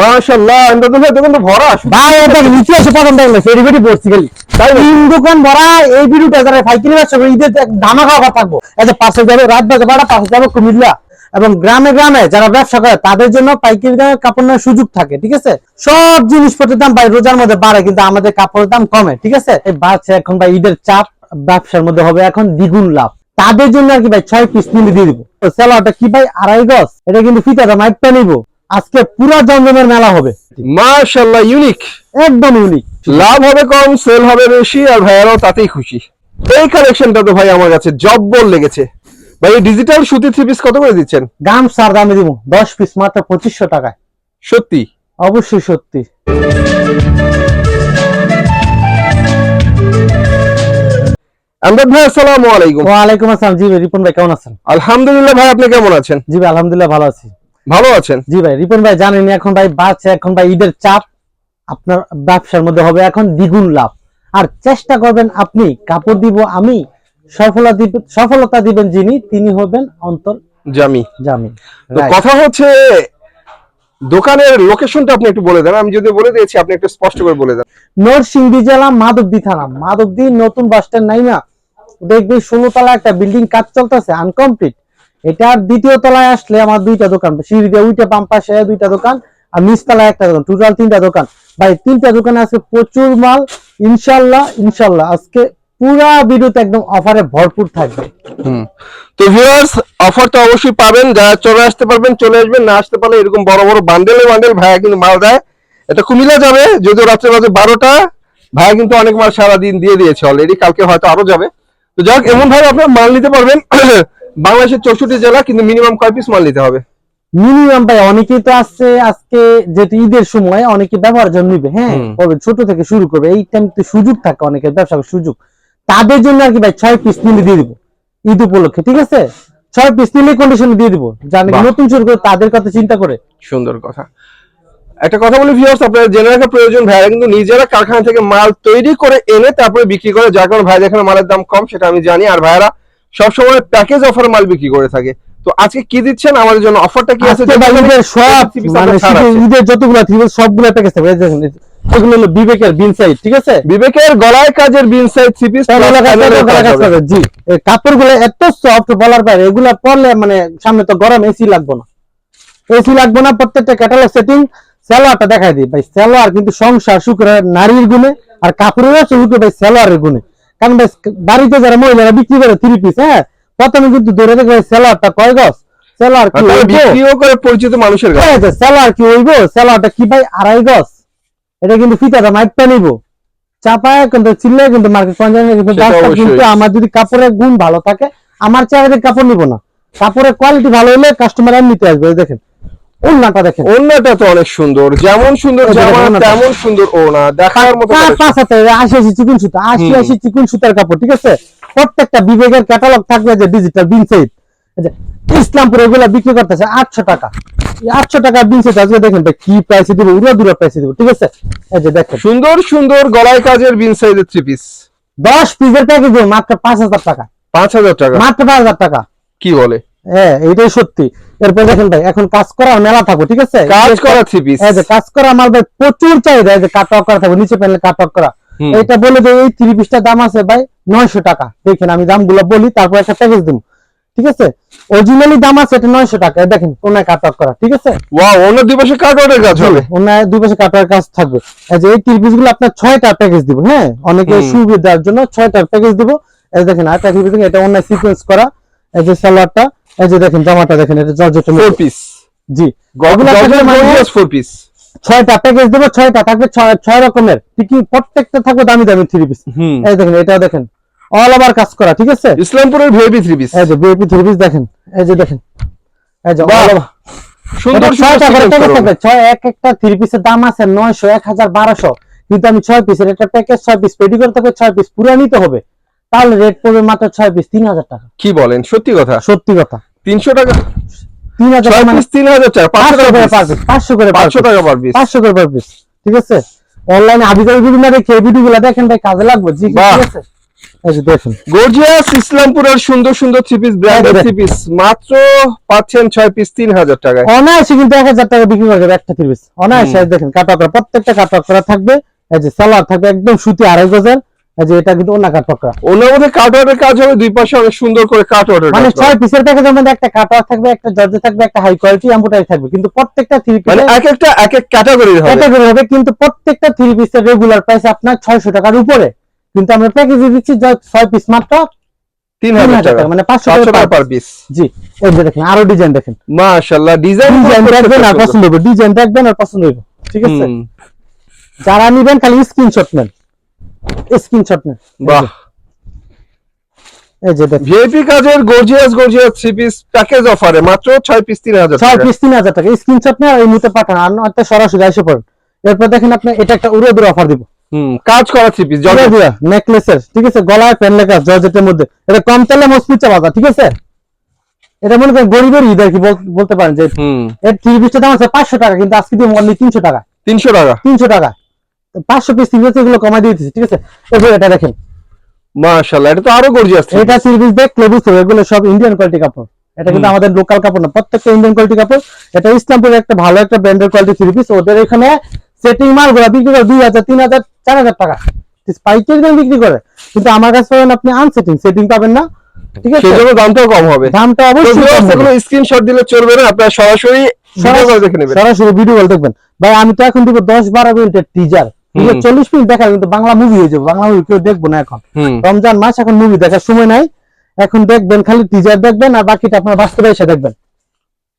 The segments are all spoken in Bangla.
মাশাআল্লাহ এন্দাদুল ভাই দোকান তো ভরা ভাই এটা নিচে এসে পছন্দ হলো সেই পড়ছি খালি। তাই তিন দোকান ভরা এই ভিডিওটা যারা পাইকারি ব্যবসা করে ঈদের ধামা খাওয়া থাকব। এই পাশে যাবে রাত বাজে বারোটা পাশে যাবে কুমিল্লা। এবং গ্রামে গ্রামে যারা ব্যবসা করে তাদের জন্য পাইকারি দামে কাপড় নেওয়ার সুযোগ থাকে ঠিক আছে? সব জিনিসপত্রের দাম ভাই রোজার মধ্যে বাড়ে কিন্তু আমাদের কাপড়ের দাম কমে ঠিক আছে? এই বাড়ছে এখন ভাই ঈদের চাপ ব্যবসার মধ্যে হবে এখন দ্বিগুণ লাভ। তাদের জন্য আর কি ভাই ছয় পিস নিলে দিয়ে দিব। তো স্যালাডটা কি ভাই? আড়াই গজ। এটা কিন্তু ফিতাটা মাইপটা নিব। আজকে পুরা জমজমের মেলা হবে। মাশাআল্লাহ ইউনিক একদম ইউনিক লাভ হবে কম সেল হবে বেশি আর ভাইয়ারাও তাতেই খুশি। এই কালেকশনটা তো ভাই আমার কাছে জব্বর লেগেছে। ভাই ডিজিটাল সুতি থ্রি পিস কত করে দিচ্ছেন? গাম সার দামে দিব। দশ পিস মাত্র পঁচিশশো টাকায়। সত্যি? অবশ্যই সত্যি। আমদাদ ভাই আসসালামু আলাইকুম। ওয়ালাইকুম আসসালাম। জি রিপন ভাই কেমন আছেন? আলহামদুলিল্লাহ ভাই আপনি কেমন আছেন? জি ভাই আলহামদুলিল্লাহ ভালো আছি। ভালো আছেন? জি ভাই রিপন ভাই জানেন এখন ভাই বাড়ছে এখন ভাই ঈদের চাপ। আপনার ব্যবসার মধ্যে হবে এখন দ্বিগুণ লাভ। আর চেষ্টা করবেন আপনি কাপড় দিব আমি সফলতা দিবেন সফলতা দিবেন যিনি তিনি হবেন অন্তর জামি। জামি। তো কথা হচ্ছে দোকানের লোকেশনটা আপনি একটু বলে দেন। আমি যদি বলে দিয়েছি আপনি একটু স্পষ্ট করে বলে দেন। নরসিংদী জেলা মাধবদী থানা। মাধবদী নতুন বাস স্ট্যান্ড নাই না? দেখবি ষোলো তলা একটা বিল্ডিং কাজ চলতেছে আনকমপ্লিট এটার দ্বিতীয় তলায় আসলে আমার দুইটা দোকান। সিঁড়ি দিয়ে উইটে পাম্প পাশে দুইটা দোকান আর নিচতলায় একটা দোকান। টোটাল তিনটা দোকান। ভাই, তিনটা দোকানে আছে প্রচুর মাল। ইনশাল্লাহ ইনশাল্লাহ আজকে পুরা ভিডিওতে একদম অফারে ভরপুর থাকবে। তো ভিউয়ার্স অফার তো অবশ্যই পাবেন। যারা চলে আসতে পারবেন, চলে আসবেন। না আসতে পারলে এরকম বড় বড় বান্ডেলে বান্ডেল ভাইয়া কিন্তু মাল দেয়। এটা কুমিল্লা যাবে, যদিও রাত্রে বাজে বারোটা। ভাইয়া কিন্তু অনেক মাল সারাদিন দিয়ে দিয়েছে অলরেডি কালকে হয়তো আরও যাবে। তো যাক এমন ভাবে আপনার মাল নিতে পারবেন। বাংলাদেশের চৌষট্টি জেলা কিন্তু মিনিমাম কয় পিস মাল নিতে হবে? মিনিমাম ভাই অনেকেই তো আসছে আজকে যেটি ঈদের সময় অনেকে ব্যবহার জন্য নিবে হ্যাঁ। ছোট থেকে শুরু করবে এই টাইম সুযোগ থাকে অনেকের ব্যবসা সুযোগ। তাদের জন্য আর কি ভাই ছয় পিস নিলে দিয়ে দিব ঈদ উপলক্ষে ঠিক আছে? ছয় পিস নিলে কন্ডিশনে দিয়ে দিব যারা নতুন শুরু করে তাদের কথা চিন্তা করে। সুন্দর কথা। একটা কথা বলি ভিউয়ার্স আপনারা জেনে রাখা প্রয়োজন ভাইরা কিন্তু নিজেরা কারখানা থেকে মাল তৈরি করে এনে তারপরে বিক্রি করে যার কারণে ভাই যেখানে মালের দাম কম সেটা আমি জানি। আর ভাইরা সবসময় প্যাকেজ অফার মাল বিক্রি করে থাকে। তো আজকে কি দিচ্ছেন? আমাদের জন্য অফারটা কি আছে? সব মানে। ঈদের যতগুলো সবগুলো প্যাকেজ থাকবে। এগুলো হলো বিবেকের বিন সাইড ঠিক আছে? বিবেকের গলায় কাজের বিন সাইড থ্রি পিস জি। কাপড় এত সফট বলার বাইরে এগুলা পরলে মানে সামনে তো গরম এসি লাগবে না। এসি লাগবে না প্রত্যেকটা ক্যাটালগ সেটিং সালোয়ারটা দেখাই দিই। ভাই সালোয়ার কিন্তু সংসার শুক্র নারীর গুণে আর কাপড়েরও শুক্র ভাই সালোয়ারের গুণে। কারণ ভাই বাড়িতে যারা মহিলারা বিক্রি করে থ্রি পিস হ্যাঁ? প্রথমে কিন্তু ধরে দেখবে সালোয়ারটা কয় গজ? সালোয়ার কি বিক্রিও করে পরিচিত মানুষের কাছে। আছে সালোয়ার কি হইব? সালোয়ারটা কি ভাই? আড়াই গজ। এটা কিন্তু ফিতাটা মাইপটা নিব। চাপায় কিন্তু চিল্লায় কিন্তু মার্কেট পঞ্চায়েত কিন্তু কিন্তু আমার যদি কাপড়ের গুণ ভালো থাকে আমার চেহারা কাপড় নিব না। কাপড়ের কোয়ালিটি ভালো হলে কাস্টমার এমনিতে আসবে দেখেন। ওন্নাটা দেখেন। ওড়নাটা তো অনেক সুন্দর। যেমন সুন্দর জামা তেমন সুন্দর ওড়না। দেখার মতো পাঁচ হাতে আশি আশি চিকুন সুতা। আশি। আশি চিকুন সুতার কাপড় ঠিক আছে? প্রত্যেকটা বিবেকের ক্যাটালগ থাকবে যে ডিজিটাল বিন সেট ইসলামপুর এগুলা বিক্রি করতেছে আটশো টাকা। আটশো টাকা বিন সেট আজকে দেখেন কি প্রাইসে দিব? উড়া দুরা প্রাইসে দিব ঠিক আছে? এই যে দেখেন। সুন্দর সুন্দর গলায় কাজের বিন সাইজের থ্রি পিস দশ পিসের প্যাকেজ মাত্র পাঁচ হাজার টাকা। পাঁচ হাজার টাকা। মাত্র পাঁচ হাজার টাকা। কি বলে? হ্যাঁ এইটাই সত্যি। এরপর দেখেন ভাই এখন কাজ করার মেলা থাকো ঠিক আছে? কাজ করা থ্রি পিস কাজ করা আমার ভাই প্রচুর চাহিদা যে কাট করা নিচে প্যানেল করা। এটা বলে দেয় এই থ্রি পিসটার দাম আছে ভাই নয়শো টাকা। দেখেন আমি দামগুলো বলি তারপর একটা প্যাকেজ দিব ঠিক আছে? অরিজিনালি দাম আছে এটা নয়শো টাকা। দেখেন কোনায় কাট করা ঠিক আছে? ওয়াও অন্য দুই পাশে কাটওয়ার্ডের কাজ হবে? দুই পাশে কাটার কাজ থাকবে। এই যে এই থ্রি পিসগুলো আপনার ছয়টা প্যাকেজ দিব হ্যাঁ? অনেকে। সুবিধার জন্য ছয়টা প্যাকেজ দিব। এই দেখেন আরেকটা থ্রি পিস এটা অন্য সিকোয়েন্স করা। এই যে সালোয়ারটা এই যে দেখেন জামাটা দেখেন এটা জর্জেট ফোর পিস জি। থাকলে মানে ফোর পিস ছয়টা প্যাকেজ দেবো ছয়টা থাকবে ছয় রকমের। ঠিকই প্রত্যেকটা থাকবে দামি দামি থ্রি পিস এই দেখেন এটা দেখেন। অল ওভার কাজ করা ঠিক আছে? ইসলামপুরের ভিআইপি থ্রি পিস এই যে বিএপি থ্রি পিস দেখেন এই যে দেখেন। এই যে all সুন্দর ছয়টা করে থাকবে ছয় এক একটা থ্রি পিসের দাম আছে নয়শো এক হাজার বারোশো। কিন্তু আমি ছয় পিসের একটা প্যাকেজ ছয় পিস পেডি করতে হবে ছয় পিস পুরো নিতে হবে। তাহলে রেট পড়বে মাত্র ছয় পিস তিন হাজার টাকা। কি বলেন? সত্যি কথা? সত্যি কথা। তিনশো টাকা? তিন হাজার ছয় মানে তিন হাজার টাকা পাঁচশো টাকা পাঁচশো করে পাঁচশো টাকা পার পিস পাঁচশো করে পার পিস ঠিক আছে? অনলাইনে ভিডিও না দেখে ভিডিও গুলা দেখেন ভাই কাজে লাগবে। জি ঠিক আছে? গর্জিয়াস ইসলামপুরের সুন্দর সুন্দর three piece branded three piece মাত্র পাচ্ছেন ছয় পিস তিন হাজার টাকায়। অনায়াসে কিন্তু এক হাজার টাকা বিক্রি করা যাবে একটা থ্রি পিস অনায়াসে দেখেন কাটা করা প্রত্যেকটা কাটা করা থাকবে। এই যে সালোয়ার থাকবে একদম সুতি আড়াই এই যে এটা কিন্তু ওনা কাটা করা ওনার মধ্যে কাটওয়ার্ডের কাজ হবে দুই পাশে অনেক সুন্দর করে কাটওয়ার্ডের মানে ছয় পিসের প্যাকেজের মধ্যে একটা কাটা থাকবে একটা জর্জে থাকবে একটা হাই কোয়ালিটি থাকবে। কিন্তু প্রত্যেকটা থ্রি মানে এক একটা এক এক ক্যাটাগরির হবে। ক্যাটাগরি হবে কিন্তু প্রত্যেকটা থ্রি পিসের রেগুলার প্রাইস আপনার ছয়শো টাকার উপরে। কিন্তু আমরা প্যাকেজে দিচ্ছি ছয় পিস মাত্র তিন তিন হাজার হাজার টাকা। টাকা মানে পাঁচশো পাঁচশো টাকা টাকা পার পিস জি এই যে দেখেন আরও ডিজাইন দেখেন। মাশাআল্লাহ ডিজাইন ডিজাইন দেখবেন আর পছন্দ হবে। ডিজাইন দেখবেন আর পছন্দ হবে ঠিক আছে? যারা নিবেন খালি স্ক্রিনশট নেন। স্ক্রিনশট নেন। বাহ। এই যে ভিআইপি কাজের gorgeous gorgeous three piece package অফারে মাত্র ছয় পিস তিন হাজার ছয় টাকা। পিস তিন হাজার টাকা। স্ক্রিনশট নেন এই মুহূর্তে পাঠান। আর নয়তো সরাসরি এসে পড়েন। এরপর দেখেন আপনি এটা একটা উড়ে অফার দিব। হুম কাজ করা থ্রি পিস দিয়া নেকলেসের ঠিক আছে? গলায় পেন লেখা জর্জেটের মধ্যে। এটা কম তেলে মজবুত চাপা ঠিক আছে? এটা মনে করেন গরিবের ঈদ আর কি বলতে পারেন যে হুম। এর থ্রি পিসটা দাম আছে পাঁচশো টাকা কিন্তু আজকে দিব অনলি তিনশো টাকা। তিনশো টাকা। তিনশো টাকা। পাঁচশো পিস থ্রি পিস এগুলো কমাই দিচ্ছি ঠিক আছে? এরপর এটা দেখেন। মাশাআল্লাহ এটা তো আরও গর্জিয়াস এটা সিরিজ দেখলে বুঝতে হবে এগুলো সব ইন্ডিয়ান কোয়ালিটি কাপড়। এটা কিন্তু আমাদের লোকাল কাপড় না প্রত্যেকটা ইন্ডিয়ান কোয়ালিটি কাপড়। এটা ইসলামপুরের একটা ভালো একটা ব্র্যান্ডের কোয়ালিটি থ্রি পিস ওদের এখানে সেটিং মালগুলা বিক্রি করে দুই হাজার তিন হাজার চার হাজার টাকা। পাইকারি দামে বিক্রি করে। কিন্তু আমার কাছে পাবেন আপনি আনসেটিং সেটিং পাবেন না। ঠিক আছে? সেজন্য দামটাও কম হবে। দামটা অবশ্যই। এগুলো স্ক্রিনশট দিলে চলবে না আপনারা সরাসরি সরাসরি ভিডিও কল দেখবেন। ভাই আমি তো এখন দিব দশ বারো মিনিটের টিজার। চল্লিশ মিনিট দেখা কিন্তু বাংলা মুভি হয়ে যাবে বাংলা মুভি কেউ দেখব না এখন। রমজান মাস এখন মুভি দেখার সময় নাই। এখন দেখবেন খালি টিজার দেখবেন আর বাকিটা আপনার বাস্তবে এসে দেখবেন।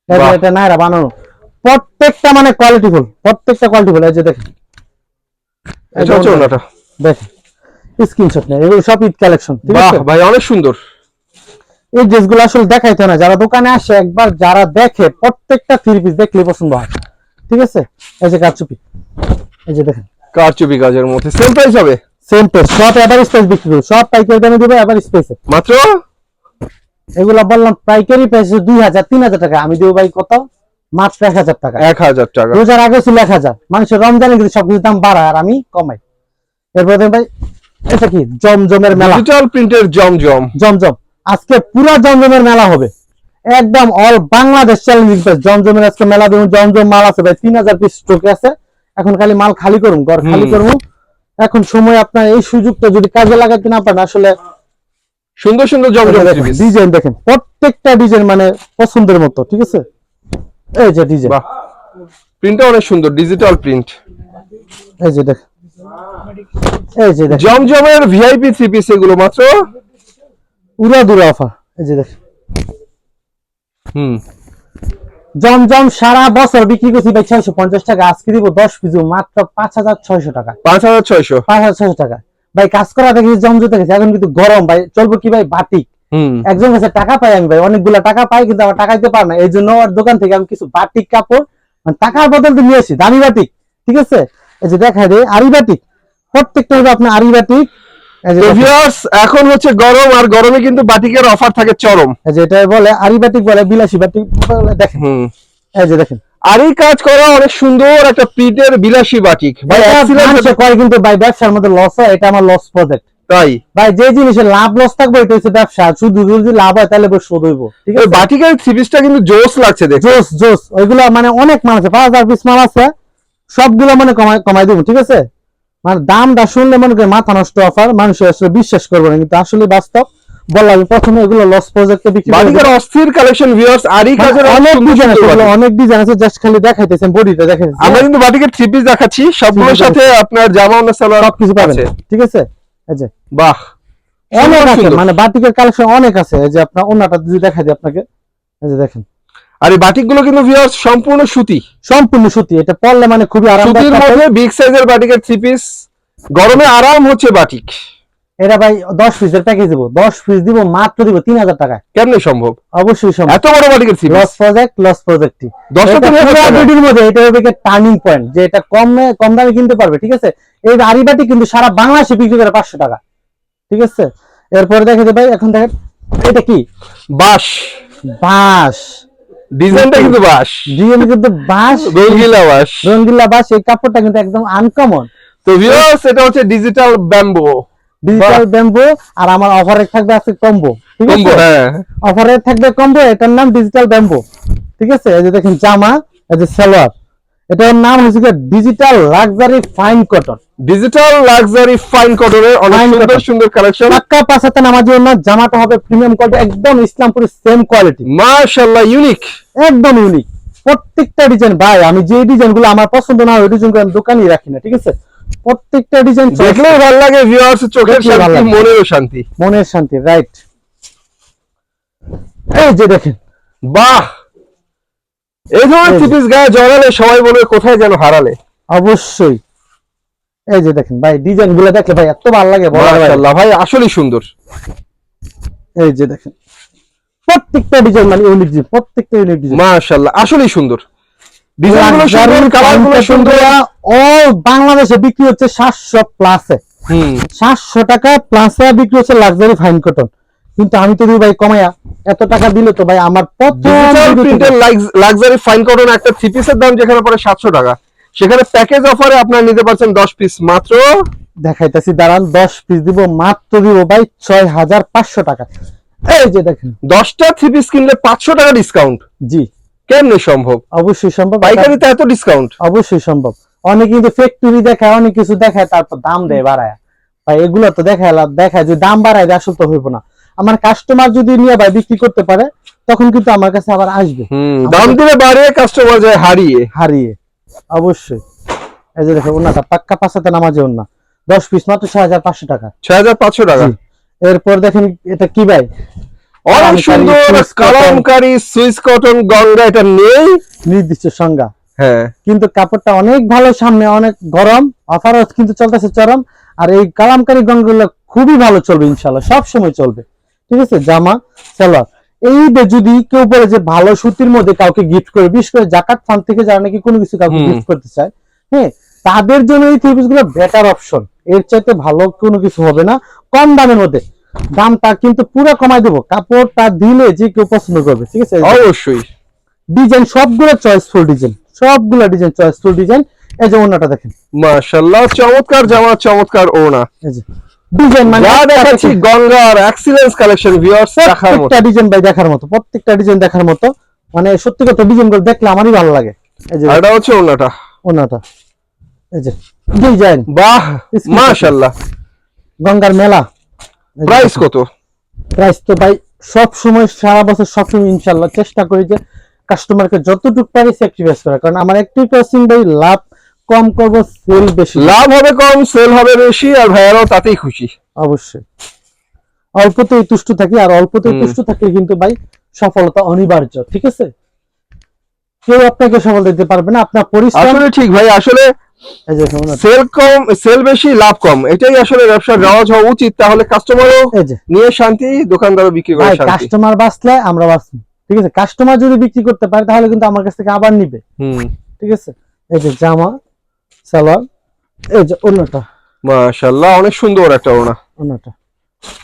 এটা- নাইরা বানানো। প্রত্যেকটা মানে কোয়ালিটিফুল প্রত্যেকটা কোয়ালিটিফুল এই যে দেখেন। এটা হচ্ছে ওনাটা। ওনাটা দেখেন। স্ক্রিনশট নেই এগুলো সব ঈদ কালেকশন ঠিক আছে? ভাই অনেক সুন্দর। এই ড্রেসগুলো আসলে দেখাইতে না। যারা দোকানে আসে একবার যারা দেখে প্রত্যেকটা থ্রি পিস দেখলে পছন্দ হয়। ঠিক আছে? এই যে কারচুপি। এই যে দেখেন। কারচুপি কাজের মধ্যে। সেম প্রাইস হবে? সেম প্রাইস সব এবার স্পেস বিক্রি করবে সব পাইকারি দামে দিবে এবার স্পেসে মাত্র? এগুলা বললাম পাইকারি প্রাইস দুই হাজার তিন হাজার টাকা। আমি দেবো ভাই কত? মাত্র এক হাজার টাকা। এক হাজার টাকা। রোজার আগে ছিল এক হাজার। মানুষের রমজানে কিন্তু সবকিছুর দাম বাড়ায় আর আমি কমাই। এরপর দেখেন ভাই এটা কি? জমজমের মেলা। ডিজিটাল প্রিন্টের জমজম। জমজম। আজকে পুরা জমজমের মেলা হবে। একদম অল বাংলাদেশ চ্যালেঞ্জিং জমজমের আজকে মেলা দেখুন জমজম মাল আছে ভাই। তিন হাজার পিস স্টকে আছে। এখন খালি মাল খালি করুন ঘর খালি। করুন এখন সময় আপনার এই সুযোগটা যদি কাজে লাগাতে না পারেন আসলে সুন্দর সুন্দর ডিজাইন দেখেন প্রত্যেকটা ডিজাইন মানে পছন্দের মতো ঠিক আছে? এই যে ডিজাইন বাহ। প্রিন্টটা অনেক সুন্দর ডিজিটাল প্রিন্ট এই যে দেখেন। এই যে দেখেন। জমজমের ভিআইপি থ্রি পিস এগুলো মাত্র? উড়া দুরা অফার এই যে দেখেন। হুম। জমজম সারা বছর বিক্রি করছি ভাই ছয়শো পঞ্চাশ টাকা। আজকে দিব দশ পিস মাত্র পাঁচ হাজার ছয়শো টাকা। পাঁচ হাজার ছয়শো? পাঁচ হাজার ছয়শো টাকা। ভাই কাজ করা দেখেছি জমজম দেখেছি এখন কিন্তু গরম। ভাই চলবো কি ভাই? বাটিক। একজন কাছে টাকা পাই আমি ভাই অনেকগুলা টাকা পাই কিন্তু আমার টাকা দিতে পারে না। এই জন্য ওর দোকান থেকে আমি কিছু বাটিক কাপড় মানে টাকার বদলে নিয়ে আসি। দামি বাটিক ঠিক আছে? এই যে দেখা দেয় আরি বাটিক। প্রত্যেকটা হবে আপনার আরি বাটিক। এখন হচ্ছে গরম আর গরমে কিন্তু বাটিকের অফার থাকে চরম। এই যে এটা বলে আরি বাটিক বলে বিলাসী বাটিক বলে দেখেন। এই যে দেখেন। আর কাজ করা অনেক সুন্দর একটা প্রিন্টের বিলাসী বাটিক। ভাই কিন্তু ভাই ব্যবসার মধ্যে লস হয় এটা আমার লস প্রজেক্ট তাই? ভাই যে জিনিসের লাভ লস থাকবে এটা হচ্ছে ব্যবসা। শুধু যদি লাভ হয় তাহলে শোধ হইব ঠিক আছে? বাটিকের পিসটা কিন্তু জোস লাগছে দেখতে। জোস জোস। ওইগুলো মানে অনেক মাল আছে পাঁচ হাজার পিস মাল আছে সবগুলো মানে কমাই কমাই দিব ঠিক আছে? মানে দামটা শুনলে মনে করে মাথা নষ্ট অফার মানুষ আসলে বিশ্বাস করবে না কিন্তু আসলে বাস্তব। বললাম প্রথমে এগুলো লস প্রজেক্টে বিক্রি করে অস্থির কালেকশন ভিউয়ার্স আর এই মানে কাজের অনেক ডিজাইন আছে অনেক ডিজাইন আছে জাস্ট খালি দেখাইতেছেন বডিটা দেখাইতেছেন। আমরা কিন্তু বাটিকের থ্রি পিস দেখাচ্ছি সবগুলোর সাথে আপনার জামা অন্য সালোয়ার সবকিছু পাবেন। ঠিক আছে? এই যে। বাহ অনেক আছে মানে বাটিকের কালেকশন অনেক আছে। এই যে আপনার অন্যটা যদি দেখাই দিই আপনাকে। এই যে দেখেন। আর এই বাটিকগুলো কিন্তু ভিউয়ার্স সম্পূর্ণ সুতি। সম্পূর্ণ সুতি এটা পরলে মানে খুবই আরামদায়ক সুতির মধ্যে বিগ সাইজের বাটিকের থ্রি পিস গরমে আরাম হচ্ছে বাটিক। এটা ভাই দশ পিসের প্যাকেজ দিব। দশ পিস দিব মাত্র দিব তিন হাজার টাকায়। কেমনে সম্ভব? অবশ্যই সম্ভব। এত বড় বাটিকের থ্রি লস প্রজেক্ট লস প্রজেক্টই দশটা তো নিয়ে মধ্যে এটা হবে টার্নিং পয়েন্ট যে এটা কমে কম দামে কিনতে পারবে ঠিক আছে? এই আরিবাটি কিন্তু সারা বাংলাদেশে বিক্রি করে পাঁচশো টাকা ঠিক আছে? এরপরে দেখে ভাই এখন দেখেন এটা কি? বাস বাঁশ। ডিজাইনটা কিন্তু বাস। ডিজাইন কিন্তু বাঁশ রঙ্গিলা বাস। রঙ্গিলা বাঁশ এই কাপড়টা কিন্তু একদম আনকমন তো ভিউয়ার্স এটা হচ্ছে ডিজিটাল ব্যাম্বো ডিজিটাল ব্যাম্বো আর আমার অফারে থাকবে আছে কম্বো ঠিক আছে? হ্যাঁ। অফারে থাকবে কম্বো এটার নাম ডিজিটাল ব্যাম্বো ঠিক আছে? এই যে দেখেন জামা এই যে সালোয়ার। এটার নাম হচ্ছে digital luxury fine cotton digital luxury fine কটনের অনেক সুন্দর সুন্দর কালেকশন পাক্কা পাঁচাতে নামার জন্য জামাটা হবে প্রিমিয়াম কোয়ালিটি একদম ইসলামপুরের সেম কোয়ালিটি মাশাআল্লাহ ইউনিক একদম ইউনিক প্রত্যেকটা ডিজাইন ভাই আমি যে ডিজাইনগুলো আমার পছন্দ না ওই ডিজাইন আমি দোকানেই রাখি না ঠিক আছে? প্রত্যেকটা ডিজাইন দেখলে ভালো লাগে ভিউয়ার্স চোখের শান্তি লাগে। মনেরও শান্তি। মনের শান্তি রাইট এই যে দেখেন। বাহ! এই ধরনের গায়ে জড়ালে সবাই বলবে কোথায় যেন হারালে। অবশ্যই। এই যে দেখেন ভাই ডিজাইনগুলো দেখলে ভাই এত ভালো লাগে মাশাআল্লাহ ভাই আসলেই সুন্দর। এই যে দেখেন প্রত্যেকটা ডিজাইন মানে ইউনিক ডিজাইন প্রত্যেকটা ইউনিক ডিজাইন মাশাআল্লাহ আসলেই সুন্দর। ডিজাইনগুলো সুন্দর কালারগুলো সুন্দর। অল বাংলাদেশে বিক্রি হচ্ছে সাতশো প্লাসে হুম। সাতশো টাকা প্লাসে বিক্রি হচ্ছে লাক্সারি ফাইন কটন কিন্তু আমি তো দিই ভাই কমায়া এত টাকা দিলে তো ভাই আমার প্রথম লাক্সারি ফাইন কটন একটা থ্রি পিসের দাম যেখানে পড়ে সাতশো টাকা। সেখানে প্যাকেজ অফারে আপনারা নিতে পারছেন দশ পিস মাত্র দেখাইতেছি দাঁড়ান দশ পিস দিব মাত্র দিব ভাই ছয় হাজার পাঁচশো টাকা। এই যে দেখেন। দশটা থ্রি পিস কিনলে পাঁচশো টাকা ডিসকাউন্ট জি। কেমনে সম্ভব? অবশ্যই সম্ভব। পাইকারিতে এত ডিসকাউন্ট অবশ্যই সম্ভব। অনেকে কিন্তু ফ্যাক্টরি দেখায় অনেক কিছু দেখায় তারপর দাম দেয় বাড়ায়। ভাই এগুলো তো দেখায় দেখায় যে দাম বাড়ায় আসল তো হইব না। আমার কাস্টমার যদি নিয়ে ভাই বিক্রি করতে পারে তখন কিন্তু আমার কাছে আবার আসবে। দাম দিলে বাড়িয়ে কাস্টমার যায় হারিয়ে। হারিয়ে অবশ্যই। এই যে দেখো ওনাটা পাক্কা পাঁচাতে নামাজে ওনা। দশ পিস মাত্র ছয় হাজার পাঁচশো টাকা। ছয় হাজার পাঁচশো টাকা। এরপর দেখেন এটা কি ভাই? অনেক সুন্দর কটন। সুইস কটন গঙ্গা এটা নেই। নির্দিষ্ট সংজ্ঞা। হ্যাঁ। কিন্তু কাপড়টা অনেক ভালো সামনে অনেক গরম অফারও কিন্তু চলতেছে চরম। আর এই কালামকারী গঙ্গগুলো খুবই ভালো চলবে ইনশাল্লাহ সব সময় চলবে। ঠিক আছে? জামা সালোয়ার। এই যদি কেউ বলে যে ভালো সুতির মধ্যে কাউকে গিফট করে বিশেষ করে জাকাত ফান্ড থেকে যারা নাকি কোনো কিছু কাউকে গিফট করতে চায় হ্যাঁ তাদের জন্য এই থ্রি গুলো বেটার অপশন এর চাইতে ভালো কোনো কিছু হবে না কম দামের মধ্যে। দামটা কিন্তু পুরো কমাই দেবো। কাপড়টা দিলে যে কেউ পছন্দ করবে ঠিক আছে? অবশ্যই। ডিজাইন সবগুলো চয়েসফুল ডিজাইন সবগুলো ডিজাইন চয়েসফুল ডিজাইন এই যে অন্যটা দেখেন। মাশাআল্লাহ চমৎকার জামা চমৎকার ওনা এই যে। ডিজাইন মানে যা দেখাচ্ছি গঙ্গার এক্সিলেন্স কালেকশন ভিউয়ার্স দেখার মতো। প্রত্যেকটা ডিজাইন ভাই দেখার মতো প্রত্যেকটা ডিজাইন দেখার মতো। মানে সত্যি কথা ডিজাইনগুলো দেখলে আমারই ভালো লাগে। এই যে এটা হচ্ছে ওনাটা অন্যটা এই যে ডিজাইন। বাহ মাশাআল্লাহ। গঙ্গার মেলা। প্রাইস কত? প্রাইস তো ভাই সব সময় সারা বছর সব সময় ইনশাল্লাহ চেষ্টা করি যে কাস্টমারকে যতটুকু পারি স্যাক্রিফাইস কারণ আমার একটি প্রসিং ভাই লাভ কম করব সেল বেশি। লাভ হবে কম সেল হবে বেশি আর ভাইয়ারাও তাতেই খুশি। অবশ্যই। অল্পতেই তুষ্ট থাকি আর অল্পতেই তুষ্ট থাকলে কিন্তু ভাই সফলতা অনিবার্য ঠিক আছে? কেউ আপনাকে সফল দিতে পারবে না আপনার পরিশ্রম আসলে ঠিক ভাই আসলে সেল কম সেল বেশি লাভ কম এটাই আসলে ব্যবসার রেওয়াজ হওয়া উচিত। তাহলে কাস্টমারও নিয়ে শান্তি দোকানদারও বিক্রি করে শান্তি। কাস্টমার বাঁচলে আমরা বাঁচবো ঠিক আছে? কাস্টমার যদি বিক্রি করতে পারে তাহলে কিন্তু আমার কাছ থেকে আবার নিবে হুম। ঠিক আছে? এই যে জামা সালোয়ার। এই যে অন্যটা মাশাআল্লাহ অনেক সুন্দর একটা ওনা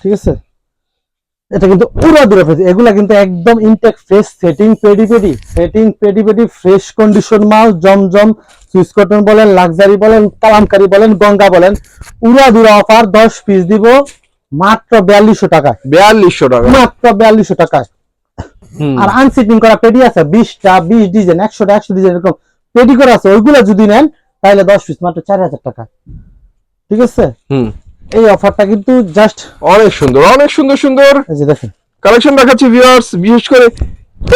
ঠিক আছে? এটা কিন্তু দূরে এগুলা কিন্তু একদম ইনটেক ফ্রেশ সেটিং পেডি পেডি সেটিং পেডি পেডি ফ্রেশ কন্ডিশন মাল জমজম সুইস কটন বলেন লাক্সারি বলেন কালামকারি বলেন গঙ্গা বলেন। উড়া দুরা অফার দশ পিস দিব মাত্র বিয়াল্লিশশো টাকায়। বিয়াল্লিশশো টাকা। মাত্র বিয়াল্লিশশো টাকায়। হুম। আর আনসিটিং করা পেডি আছে বিশটা বিশ ডিজাইন একশোটা একশো ডিজাইন এরকম পেডি করা আছে। ওইগুলো যদি নেন তাহলে দশ পিস মাত্র চার হাজার টাকা। ঠিক আছে? হুম। এই অফারটা কিন্তু জাস্ট অনেক সুন্দর অনেক সুন্দর সুন্দর। দেখেন। কালেকশন দেখাচ্ছি ভিউয়ার্স বিশেষ করে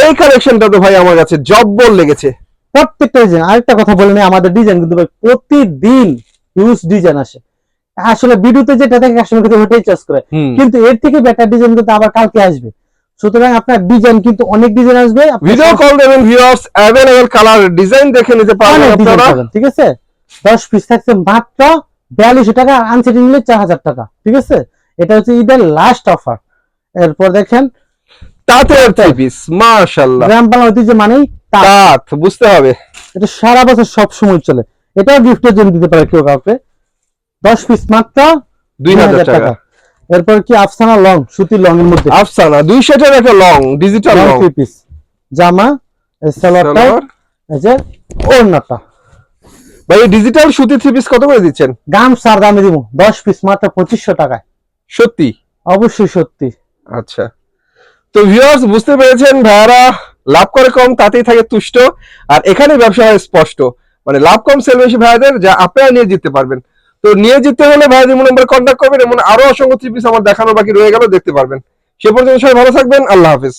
এই কালেকশনটা তো ভাই আমার কাছে জব্বল লেগেছে। প্রত্যেকটা ডিজাইন আরেকটা কথা বলে নেই আমাদের ডিজাইন কিন্তু ভাই প্রতিদিন হিউজ ডিজাইন আসে। আসলে ভিডিওতে যেটা দেখে কাস্টমার কিন্তু ওটাই চয়েস করে। কিন্তু এর থেকে বেটার ডিজাইন কিন্তু আবার কালকে আসবে। সুতরাং আপনার ডিজাইন কিন্তু অনেক ডিজাইন আসবে। ভিডিও কল দেবেন ভিউয়ার্স অ্যাভেলেবল কালার ডিজাইন দেখে নিতে পারবেন আপনারা। ঠিক আছে? দশ পিস থাকছে মাত্র বিয়াল্লিশশো টাকা আনসেটিং নিলে চার হাজার টাকা ঠিক আছে? এটা হচ্ছে ঈদের লাস্ট অফার এরপর দেখেন তাতে থ্রি পিস মাশাআল্লাহ। গ্রাম বাংলা ঐতিহ্য মানেই তাঁত। বুঝতে হবে। এটা সারা বছর সব সময় চলে। এটাও গিফটের জন্য দিতে পারে কেউ কাউকে। দশ পিস মাত্র দুই হাজার টাকা। এরপর কি আফসানা লং সুতি লং এর মধ্যে? আফসানা দুই সেটের একটা long digital long three piece জামা সালোয়ারটা এই যে ওড়নাটা। ভাই ডিজিটাল সুতি থ্রি পিস কত করে দিচ্ছেন? দাম সার দামে দিব দশ পিস মাত্র পঁচিশশো টাকায়। সত্যি? অবশ্যই সত্যি। আচ্ছা। তো ভিউয়ার্স বুঝতে পেরেছেন ভাইয়ারা লাভ করে কম তাতেই থাকে তুষ্ট। আর এখানে ব্যবসা হয় স্পষ্ট। মানে লাভ কম সেল বেশি ভাইয়াদের যা আপনারা নিয়ে জিততে পারবেন। তো নিয়ে যেতে হলে ভাই ভাইয়াদের নম্বরে কন্ট্যাক্ট করবেন, এমন আরও অসংখ্য থ্রি পিস আমার দেখানো বাকি রয়ে গেল, দেখতে পারবেন। সে পর্যন্ত সবাই ভালো থাকবেন, আল্লাহ হাফিজ।